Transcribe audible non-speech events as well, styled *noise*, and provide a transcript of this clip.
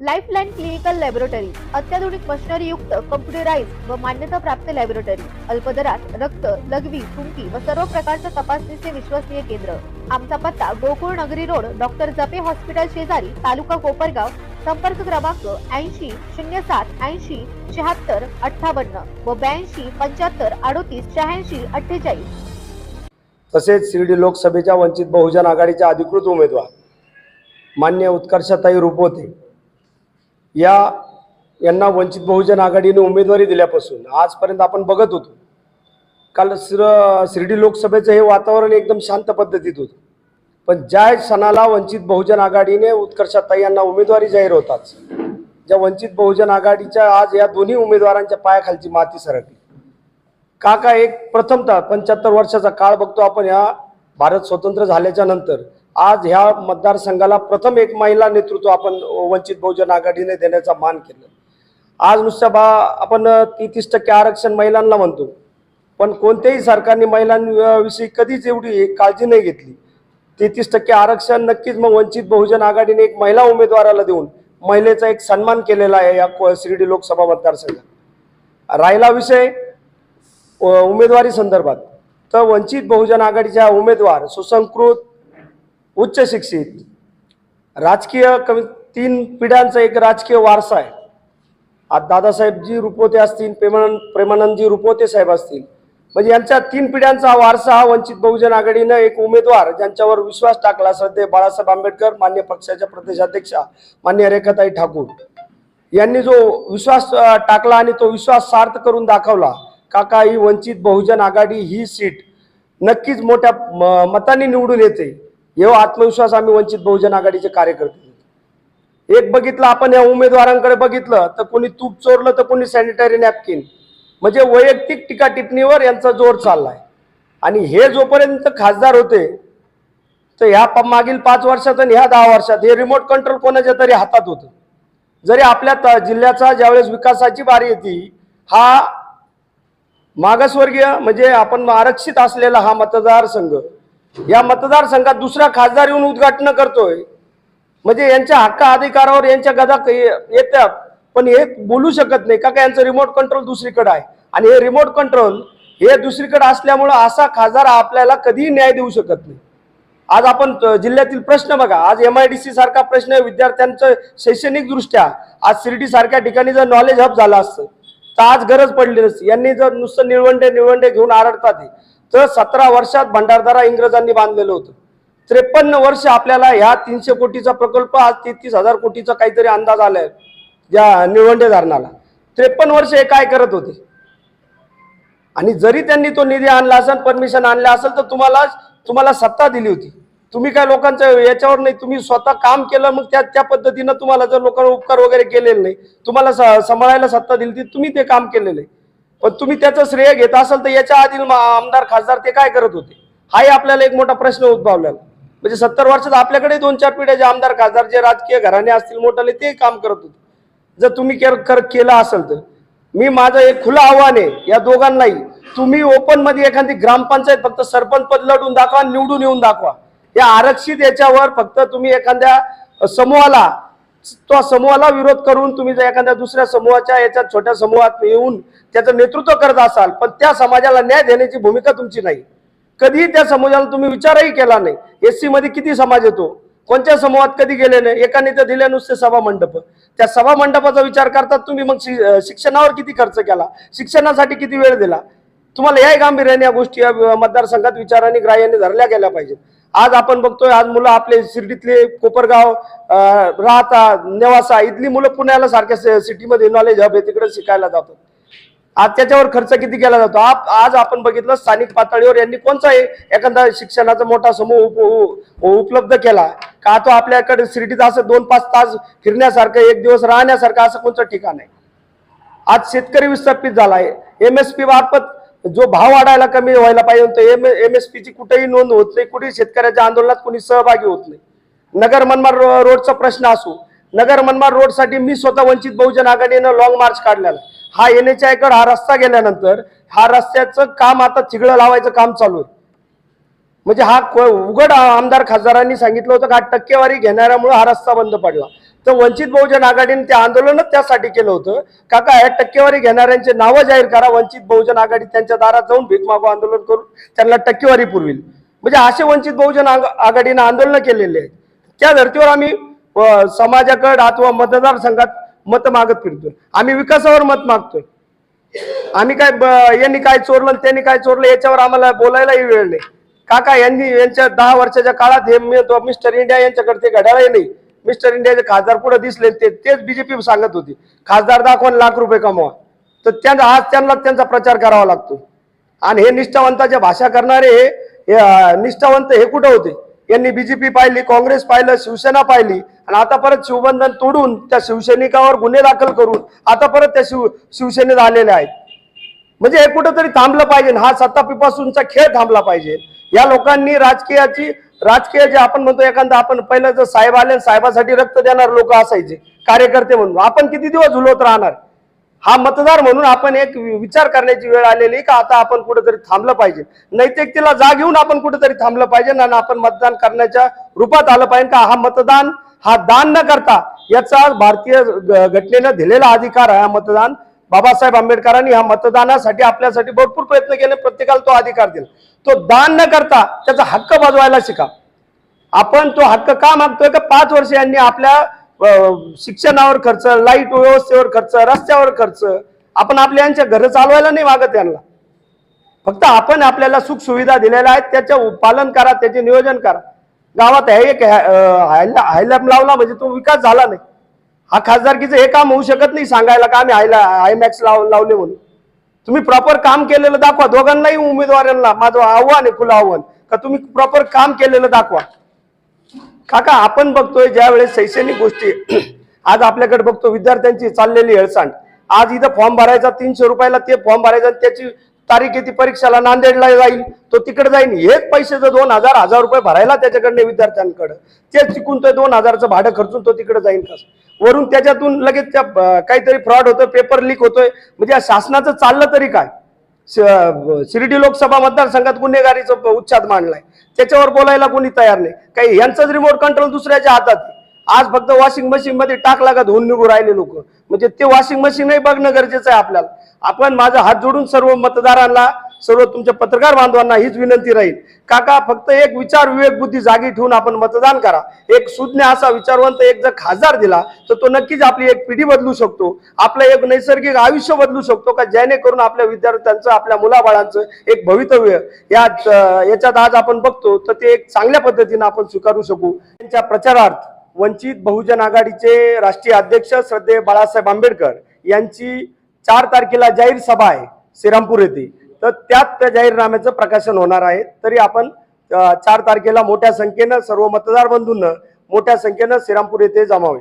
Lifeline clinical laboratory अत्याधुनिक machinery युक्त computerise व मान्यता प्राप्त लॅबोरेटरी अल्पदरात रक्त लघवी थुंकी व सर्व प्रकारच्या तपासणीचे विश्वसनीय केंद्र. आमचा पत्ता गोकुळ नगरी रोड डॉक्टर जपे हॉस्पिटल शेजारी तालुका कोपरगाव संपर्क क्रमांक ऐंशी शून्य सात ऐंशी शहात्तर अठ्ठावन्न व ब्याऐंशी पंच्याहत्तर अडोतीस शहाऐंशी अठ्ठेचाळीस. तसेच शिर्डी लोकसभेच्या वंचित बहुजन आघाडीच्या अधिकृत उमेदवार मान्य उत्कर्षताई रूपवते. या यांना वंचित बहुजन आघाडीने उमेदवारी दिल्यापासून आजपर्यंत आपण बघत होतो. काल शिर शिर्डी लोकसभेचं हे वातावरण एकदम शांत पद्धतीत होतं. पण ज्या क्षणाला वंचित बहुजन आघाडीने उत्कर्षाताई यांना उमेदवारी जाहीर होताच ज्या वंचित बहुजन आघाडीच्या आज या दोन्ही उमेदवारांच्या पायाखालची माती सरकली. का का एक प्रथमतः पंच्याहत्तर वर्षाचा काळ बघतो आपण ह्या भारत स्वतंत्र झाल्याच्यानंतर आज ह्या मतदारसंघाला प्रथम एक महिला नेतृत्व आपण वंचित बहुजन आघाडीने देण्याचा मान केलं. आज नुसतं बा आपण तेहतीस टक्के आरक्षण महिलांना म्हणतो. पण कोणत्याही सरकारने महिलांविषयी कधीच एवढी काळजी नाही घेतली. तेहतीस टक्के आरक्षण नक्कीच मग वंचित बहुजन आघाडीने एक महिला उमेदवाराला देऊन महिलेचा एक सन्मान केलेला आहे या को- शिर्डी लोकसभा मतदारसंघात. राहिला विषय उमेदवारी संदर्भात. तर वंचित बहुजन आघाडीच्या उमेदवार सुसंस्कृत उच्च शिक्षित. राजकीय कमी तीन पिढ्यांचा एक राजकीय वारसा आहे. आज दादासाहेबजी रुपोते असतील प्रेमानंद प्रेमानंदजी रुपोते साहेब असतील. म्हणजे यांच्या तीन पिढ्यांचा वारसा हा वंचित बहुजन आघाडीनं एक उमेदवार ज्यांच्यावर विश्वास टाकला श्रद्धे बाळासाहेब आंबेडकर मान्य पक्षाच्या प्रदेशाध्यक्षा मान्य रेखाताई ठाकूर. यांनी जो विश्वास टाकला आणि तो विश्वास सार्थ करून दाखवला काका ही वंचित बहुजन आघाडी ही सीट नक्कीच मोठ्या म- मतांनी निवडून येते. एव आत्मविश्वास आम्ही वंचित बहुजन आघाडीचे कार्यकर्ते एक बघितलं आपण या उमेदवारांकडे बघितलं तर कोणी तूप चोरलं तर कोणी सॅनिटरी नॅपकिन म्हणजे वैयक्तिक टीका टिप्पणीवर यांचा जोर चाललाय. आणि हे जोपर्यंत खासदार होते तर ह्या प- मागील पाच वर्षात आणि ह्या दहा वर्षात हे रिमोट कंट्रोल कोणाच्या तरी हातात होतं. जरी आपल्या त- जिल्ह्याचा ज्यावेळेस विकासाची बारी येते हा मागासवर्गीय म्हणजे आपण आरक्षित असलेला हा मतदारसंघ या मतदारसंघात दुसरा खासदार येऊन उद्घाटन करतोय. म्हणजे यांच्या हक्क अधिकारावर यांच्या गदा येतात पण हे बोलू शकत नाही. का का यांचं रिमोट कंट्रोल दुसरीकडे आहे? आणि हे रिमोट कंट्रोल हे दुसरीकडे असल्यामुळं असा खासदार आपल्याला कधीही न्याय देऊ शकत नाही. आज आपण जिल्ह्यातील प्रश्न बघा. आज एम आय डी सी सारखा प्रश्न विद्यार्थ्यांचं शैक्षणिक दृष्ट्या आज शिर्डी सारख्या ठिकाणी जर नॉलेज हब झाला असतं तर आज गरज पडली नसती. यांनी जर नुसतं निळवंडे निळवंडे घेऊन आरडतात तर सतरा वर्षात भंडारदारा इंग्रजांनी बांधलेलं होतं. त्रेपन्न वर्ष आपल्याला ह्या तीनशे कोटीचा प्रकल्प आज तेहतीस हजार कोटीचा काहीतरी अंदाज आलाय या निळवंडे धरणाला. त्रेपन्न वर्ष हे काय करत होते? आणि जरी त्यांनी तो निधी आणला असेल परमिशन आणलं असेल तर तुम्हाला तुम्हाला सत्ता दिली होती. तुम्ही काय लोकांचं याच्यावर नाही तुम्ही स्वतः काम केलं मग त्या त्या पद्धतीनं तुम्हाला जर लोकांना उपकार वगैरे केलेले नाही तुम्हाला स- सांभाळायला सत्ता दिली ती तुम्ही ते काम केलेलं आहे. पण तुम्ही त्याचं श्रेय घेत असाल तर याच्या आधील मा- आमदार खासदार ते काय करत होते? हाही आपल्याला एक मोठा प्रश्न उद्भवलेला म्हणजे सत्तर वर्षात आपल्याकडे दोन चार पिढ्याचे आमदार खासदार जे राजकीय घराणे असतील मोठाले ते काम करत होते. जर तुम्ही केर- केलं असेल तर. मी माझं एक खुलं आव्हान आहे या दोघांनाही. तुम्ही ओपनमध्ये एखादी ग्रामपंचायत फक्त सरपंच पद लढून दाखवा आणि निवडून येऊन दाखवा. या आरक्षित याच्यावर फक्त तुम्ही एखाद्या समूहाला तो समूहाला विरोध करून तुम्ही जर एखाद्या दुसऱ्या समूहाच्या याच्यात छोट्या समूहात येऊन त्याचं नेतृत्व करत असाल पण त्या समाजाला न्याय देण्याची भूमिका तुमची नाही. कधीही त्या समाजाला तुम्ही विचारही केला नाही. एससी मध्ये किती समाज येतो? कोणत्या समूहात कधी गेले नाही? एकाने तर दिले नुसते सभा मंडप. त्या सभा मंडपाचा विचार करतात तुम्ही मग शि- शिक्षणावर किती खर्च केला? शिक्षणासाठी किती वेळ दिला? तुम्हाला याही गांभीर्याने या गोष्टी या मतदारसंघात विचाराने ग्राह्याने धरल्या गेल्या पाहिजेत. आज आपण बघतोय आज मुलं आपले शिर्डीतले कोपरगाव राहता नेवासा इथली मुलं पुण्याला सारख्या सिटीमध्ये नॉलेज हब आहे तिकडे शिकायला जातात आज त्याच्यावर खर्च किती केला जातो? आप- आज आपण बघितलं स्थानिक पातळीवर यांनी कोणता एखादा शिक्षणाचा मोठा समूह उप- उ- उपलब्ध केला का? तो आपल्याकडे शिर्डीत असं दोन पाच तास फिरण्यासारखं एक दिवस राहण्यासारखं असं कोणतं ठिकाण आहे? आज शेतकरी विस्थापित झाला आहे एम एस पी मार्फत जो भाव वाढायला कमी व्हायला पाहिजे तो एम एम एस पीची कुठेही नोंद होत नाही कुठेही शेतकऱ्याच्या आंदोलनात कोणी सहभागी होत नाही. नगर मनमाड रोडचा प्रश्न असो नगर मनमाड रोडसाठी मी स्वतः वंचित बहुजन आघाडीनं लॉंग मार्च काढलेला हा एन एच आयकडे हा रस्ता गेल्यानंतर हा रस्त्याचं काम आता चिगळं लावायचं काम चालू आहे. म्हणजे हा उघड आमदार खासदारांनी सांगितलं होतं का टक्केवारी घेणाऱ्यामुळे हा रस्ता बंद पडला. तर वंचित बहुजन आघाडीने ते आंदोलनच त्यासाठी केलं होतं. काका या टक्केवारी घेणाऱ्यांचे नावं जाहीर करा. वंचित बहुजन आघाडी त्यांच्या दारात जाऊन भीक मागू आंदोलन करून त्यांना टक्केवारी पुरवी म्हणजे असे वंचित बहुजन आघाडीनं आंदोलन केलेले आहेत. त्या धर्तीवर आम्ही समाजाकडं समाजाकडे अथवा मतदारसंघात मत मागत फिरतोय. आम्ही विकासावर मत मागतोय. आम्ही काय यांनी काय चोरलं त्यांनी काय चोरलं याच्यावर आम्हाला बोलायलाही वेळ नाही. काका यांनी यांच्या दहा वर्षाच्या काळात हे तो मिस्टर इंडिया यांच्याकडे ते घड्याळही नाही. मिस्टर इंडियाचे खासदार पुढे दिसले ते तेच बीजेपी सांगत होती. खासदार दाखवा लाख रुपये कमवा. तर त्यांना आज त्यांना त्यांचा प्रचार करावा लागतो. आणि हे निष्ठावंताच्या भाषा करणारे हे निष्ठावंत हे कुठं होते? यांनी बीजेपी पाहिली काँग्रेस पाहिलं शिवसेना पाहिली. आणि आता परत शिवबंधन तोडून त्या शिवसैनिकावर गुन्हे दाखल करून आता परत त्या शिव शिवसेनेत आलेल्या आहेत. म्हणजे हे कुठंतरी थांबलं पाहिजे. हा सत्तापीपासूनचा खेळ थांबला पाहिजे. या लोकांनी राजकीयाची राजकीय जे आपण म्हणतो एखादा आपण पहिलं जर साहेब आले साहेबासाठी रक्त देणार लोक असायचे कार्यकर्ते म्हणून आपण किती दिवस झुलवत राहणार? हा मतदार म्हणून आपण एक विचार करण्याची वेळ आलेली का आता आपण कुठेतरी थांबलं पाहिजे. नैतिकतेला जाग घेऊन आपण कुठेतरी थांबलं पाहिजे आणि आपण मतदान करण्याच्या रूपात आलं पाहिजे का हा मतदान हा दान न करता याचा भारतीय घटनेनं दिलेला अधिकार आहे हा मतदान बाबासाहेब आंबेडकरांनी ह्या मतदानासाठी आपल्यासाठी भरपूर प्रयत्न केले प्रत्येकाला तो अधिकार दिला. तो दान न करता त्याचा हक्क बजवायला शिका. आपण तो हक्क का मागतोय का? पाच वर्ष यांनी आपल्या शिक्षणावर खर्च लाइट व्यवस्थेवर खर्च रस्त्यावर खर्च आपण आपल्या यांच्या घर चालवायला नाही मागत यांना. फक्त आपण आपल्याला सुख सुविधा दिलेल्या आहेत त्याचं पालन करा त्याचे नियोजन करा. गावात हे एक हायला हायलॅब लावला म्हणजे तो विकास झाला नाही. हा खासदारकीचं हे काम होऊ शकत नाही सांगायला का आम्ही हायला हायमॅक्स लाव लावले म्हणून. तुम्ही प्रॉपर काम केलेलं दाखवा. दोघांनाही उमेदवारांना माझं आव्हान आहे खुलं आव्हान. का तुम्ही प्रॉपर काम केलेलं दाखवा. काका आपण बघतोय ज्या वेळेस शैक्षणिक गोष्टी *clears throat* आज आपल्याकडे बघतो विद्यार्थ्यांची चाललेली हेळसांड. आज इथं फॉर्म भरायचा तीनशे रुपयाला ते फॉर्म भरायचा आणि त्याची तारीख येते परीक्षेला नांदेडला जाईल तो तिकडे जाईल. हेच पैसे जर दोन हजार हजार रुपये भरायला त्याच्याकडनं विद्यार्थ्यांकडे. ते चुकून तो दोन हजारचं भाडं खर्चून तो तिकडे जाईल कसं? वरून त्याच्यातून लगेच त्या काहीतरी फ्रॉड होतोय पेपर लीक होतोय. म्हणजे या शासनाचं चाललं तरी काय? शिर्डी लोकसभा मतदारसंघात गुन्हेगारीचा उच्छाद मांडलाय. त्याच्यावर बोलायला कोणी तयार नाही. काही यांचाच रिमोट कंट्रोल दुसऱ्याच्या हातात आज फक्त वॉशिंग मशीन मध्ये टाकला का होऊन निघू राहिले लोक. म्हणजे ते वॉशिंग मशीनही बघणं गरजेचं आहे आपल्याला. आपण माझा हात जोडून सर्व मतदारांना सर्व तुमच्या पत्रकार बांधवांना हीच विनंती राहील. काका फक्त एक विचार विवेक बुद्धी जागी ठेवून आपण मतदान करा. एक सुज्ञ असा विचारवंत एक जर खासदार दिला तर तो नक्कीच आपली एक पिढी बदलू शकतो. आपलं एक नैसर्गिक आयुष्य बदलू शकतो का? जेणेकरून आपल्या विद्यार्थ्यांचं आपल्या मुलाबाळांचं एक भवितव्य या याच्यात आज आपण बघतो तर ते एक चांगल्या पद्धतीनं आपण स्वीकारू शकू. त्यांच्या प्रचारार्थ वंचित बहुजन आघाडीचे राष्ट्रीय अध्यक्ष श्रद्धेय बाळासाहेब आंबेडकर यांची चार तारखेला जाहीर सभा आहे श्रीरामपूर येथे. तर त्यात त्या जाहीरनाम्याचं प्रकाशन होणार आहे. तरी आपण चार तारखेला मोठ्या संख्येनं सर्व मतदार बंधूंना मोठ्या संख्येनं श्रीरामपूर येथे जमावे